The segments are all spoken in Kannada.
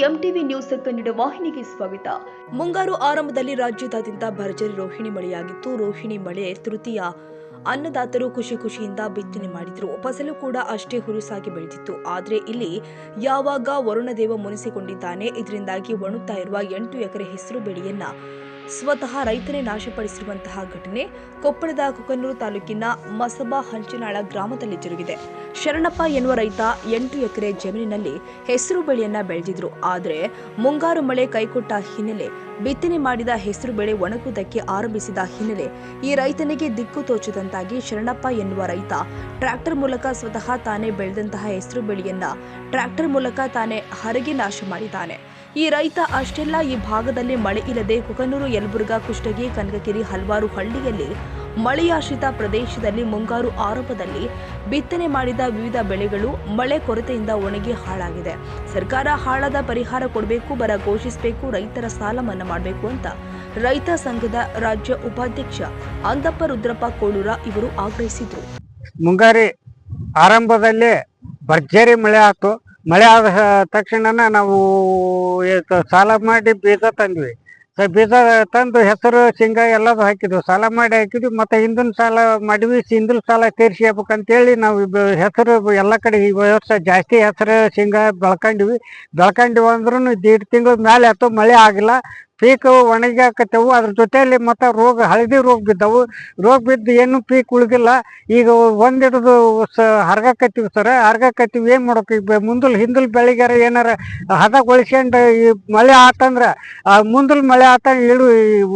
ಎಂಟಿವಿ ನ್ಯೂಸ್ ಕನ್ನಡ ವಾಹಿನಿಗೆ ಸ್ವಾಗತ. ಮುಂಗಾರು ಆರಂಭದಲ್ಲಿ ರಾಜ್ಯದಾದ್ಯಂತ ಭರ್ಜರಿ ರೋಹಿಣಿ ಮಳೆಯಾಗಿತ್ತು. ರೋಹಿಣಿ ಮಳೆ ತೃತೀಯ. ಅನ್ನದಾತರು ಖುಷಿ ಖುಷಿಯಿಂದ ಬಿತ್ತನೆ ಮಾಡಿದ್ರು. ಫಸಲು ಕೂಡ ಅಷ್ಟೇ ಹುರುಸಾಗಿ ಬೆಳೆದಿತ್ತು. ಆದ್ರೆ ಇಲ್ಲಿ ಯಾವಾಗ ವರುಣದೇವ ಮುನಿಸಿಕೊಂಡಿದ್ದಾನೆ, ಇದರಿಂದಾಗಿ ಒಣುತ್ತಾ ಇರುವ ಎಂಟು ಎಕರೆ ಹೆಸರು ಬೆಳೆಯನ್ನ ಸ್ವತಃ ರೈತನೇ ನಾಶಪಡಿಸಿರುವಂತಹ ಘಟನೆ ಕೊಪ್ಪಳದ ಕುಕನೂರು ತಾಲೂಕಿನ ಮಸಬಾ ಹಂಚಿನಾಳ ಗ್ರಾಮದಲ್ಲಿ ಜರುಗಿದೆ. ಶರಣಪ್ಪ ಎನ್ನುವ ರೈತ ಎಂಟು ಎಕರೆ ಜಮೀನಿನಲ್ಲಿ ಹೆಸರು ಬೆಳೆಯನ್ನ ಬೆಳೆದಿದ್ರು. ಆದರೆ ಮುಂಗಾರು ಮಳೆ ಕೈಕೊಟ್ಟ ಹಿನ್ನೆಲೆ ಬಿತ್ತನೆ ಮಾಡಿದ ಹೆಸರು ಬೆಳೆ ಒಣಗುವುದಕ್ಕೆ ಆರಂಭಿಸಿದ ಹಿನ್ನೆಲೆ ಈ ರೈತನಿಗೆ ದಿಕ್ಕು ತೋಚದಂತಾಗಿ ಶರಣಪ್ಪ ಎನ್ನುವ ರೈತ ಟ್ರ್ಯಾಕ್ಟರ್ ಮೂಲಕ ಸ್ವತಃ ತಾನೇ ಬೆಳೆದಂತಹ ಹೆಸರು ಬೆಳೆಯನ್ನ ಟ್ರ್ಯಾಕ್ಟರ್ ಮೂಲಕ ತಾನೇ ಹರಗೆ ನಾಶ ಮಾಡಿದ್ದಾನೆ. ಈ ರೈತ ಅಷ್ಟೆಲ್ಲ ಈ ಭಾಗದಲ್ಲಿ ಮಳೆ ಇಲ್ಲದೆ ಕುಕನೂರು ಯಲಬುರ್ಗಾ ಕುಷ್ಟಗಿ, ಕನಕಗಿರಿ, ಹಲವಾರು ಹಳ್ಳಿಯಲ್ಲಿ ಮಳೆಯಾಶ್ರಿತ ಪ್ರದೇಶದಲ್ಲಿ ಮುಂಗಾರು ಆರಂಭದಲ್ಲಿ ಬಿತ್ತನೆ ಮಾಡಿದ ವಿವಿಧ ಬೆಳೆಗಳು ಮಳೆ ಕೊರತೆಯಿಂದ ಒಣಗಿ ಹಾಳಾಗಿದೆ. ಸರ್ಕಾರ ಹಾಳಾದ ಪರಿಹಾರ ಕೊಡಬೇಕು, ಬರ ಘೋಷಿಸಬೇಕು, ರೈತರ ಸಾಲ ಮನ್ನಾ ಮಾಡಬೇಕು ಅಂತ ರೈತ ಸಂಘದ ರಾಜ್ಯ ಉಪಾಧ್ಯಕ್ಷ ಅಂದಪ್ಪ ರುದ್ರಪ್ಪ ಕೋಳೂರ ಇವರು ಆಗ್ರಹಿಸಿದರು. ಮುಂಗಾರಿ ಆರಂಭದಲ್ಲಿ ಭರ್ಜರಿ ಮಳೆ ಆಯ್ತು ಮಳೆ ಆದ ತಕ್ಷಣ ನಾವು ಸಾಲ ಮಾಡಿ ಬೀಜ ತಂದ್ವಿ. ಬೀಜ ತಂದು ಹೆಸರು, ಶೇಂಗಾ ಎಲ್ಲದು ಹಾಕಿದ್ವಿ. ಸಾಲ ಮಾಡಿ ಹಾಕಿದ್ವಿ. ಮತ್ತೆ ಹಿಂದಿನ ಸಾಲ, ಮಾಡಿವಿ ಹಿಂದಿನ ಸಾಲ ತೀರ್ಸಿ ಹೇಳಿ ನಾವು ಹೆಸರು ಎಲ್ಲ ಕಡೆ ಈ ವರ್ಷ ಜಾಸ್ತಿ ಹೆಸರು, ಶೇಂಗಾ ಬೆಳ್ಕೊಂಡಿವಿ. ಬೆಳ್ಕೊಂಡಿವಿ ಅಂದ್ರೂ ದೀಡ್ ತಿಂಗಳ ಮೇಲೆ ಆಯ್ತು ಮಳೆ ಆಗಿಲ್ಲ. ಪೀಕ್ ಒಣಗಾಕತ್ತವು ಅದ್ರ ಜೊತೆಯಲ್ಲಿ ಮತ್ತೆ ರೋಗ, ಹಳದಿ ರೋಗ ಬಿದ್ದವು. ರೋಗ ಬಿದ್ದು ಏನು ಪೀಕ್ ಉಳಿದಿಲ್ಲ. ಈಗ ಒಂದಿಡದು ಸ ಹರ್ಗಾಕತ್ತೀವಿ ಸರ. ಹರ್ಗಾಕತ್ತೀವಿ ಏನು ಮಾಡೋಕೆ? ಈಗ ಮುಂದಲ್ ಹಿಂದಲ್ ಬೆಳಿಗ್ಯಾರ ಏನಾರ ಹದಗೊಳಿಸ್ಕೊಂಡು ಈ ಮಳೆ ಆತಂದ್ರೆ, ಆ ಮುಂದಲ್ ಮಳೆ ಆತ ಇಳು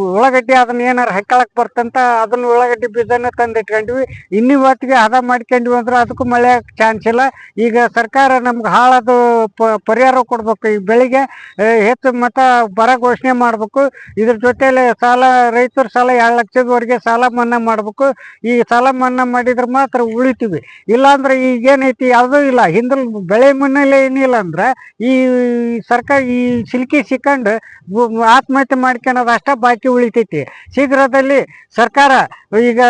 ಉಳ್ಳಾಗಡ್ಡಿ ಅದನ್ನ ಏನಾರ ಹೆಕ್ಕಳಕ್ಕೆ ಬರ್ತಂತ ಅದನ್ನ ಉಳ್ಳಾಗಡ್ಡಿ ಬೀಜನ ತಂದು ಇಟ್ಕೊಂಡ್ವಿ ಇನ್ನೂ ಹೊತ್ತಿಗೆ ಹದ ಮಾಡ್ಕೊಂಡ್ವಿ ಅಂದ್ರೆ ಅದಕ್ಕೂ ಮಳೆ ಚಾನ್ಸ್ ಇಲ್ಲ. ಈಗ ಸರ್ಕಾರ ನಮ್ಗೆ ಹಾಳದು ಪರಿಹಾರ ಕೊಡ್ಬೇಕು ಈ ಬೆಳಿಗ್ಗೆ. ಹೆಚ್ಚು ಮತ್ತ ಬರ ಘೋಷಣೆ ಮಾಡ್ಬೇಕು. ಇದ್ರ ಜೊತೆಲೆ ಸಾಲ, ರೈತರ ಸಾಲ ಎರಡು ಲಕ್ಷದವರೆಗೆ ಸಾಲ ಮನ್ನಾ ಮಾಡ್ಬೇಕು. ಈ ಸಾಲ ಮನ್ನಾ ಮಾಡಿದ್ರೆ ಮಾತ್ರ ಉಳಿತೀವಿ. ಇಲ್ಲಾಂದ್ರೆ ಈಗ ಏನೈತಿ ಯಾವುದೂ ಇಲ್ಲ. ಹಿಂದಲ್ ಬೆಳೆ ಮನ್ನಲೆ ಏನಿಲ್ಲ ಅಂದ್ರೆ ಈ ಸರ್ಕಾರ, ಈ ಸಿಲ್ಕಿ ಸಿಕ್ಕಂಡು ಆತ್ಮಹತ್ಯೆ ಮಾಡ್ಕೊಳೋದು ಅಷ್ಟ ಬಾಕಿ ಉಳಿತೈತಿ. ಶೀಘ್ರದಲ್ಲಿ ಸರ್ಕಾರ, ಈಗ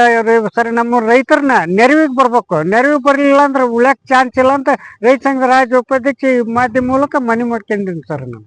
ಸರಿ ನಮ್ಮ ರೈತರನ್ನ ನೆರವಿಗೆ ಬರ್ಬೇಕು. ನೆರವಿಗೆ ಬರಲಿಲ್ಲ ಅಂದ್ರೆ ಉಳ್ಯಾಕ್ ಚಾನ್ಸ್ ಇಲ್ಲ ಅಂತ ರೈತ ಸಂಘದ ರಾಜ್ಯ ಉಪಾಧ್ಯಕ್ಷ ಮಾಧ್ಯಮ ಮೂಲಕ ಮನವಿ ಮಾಡ್ಕೊಂಡಿದ್ದೀನಿ ಸರ್ ನಾನು.